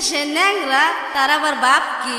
से नैंगरा तारा बार बाप की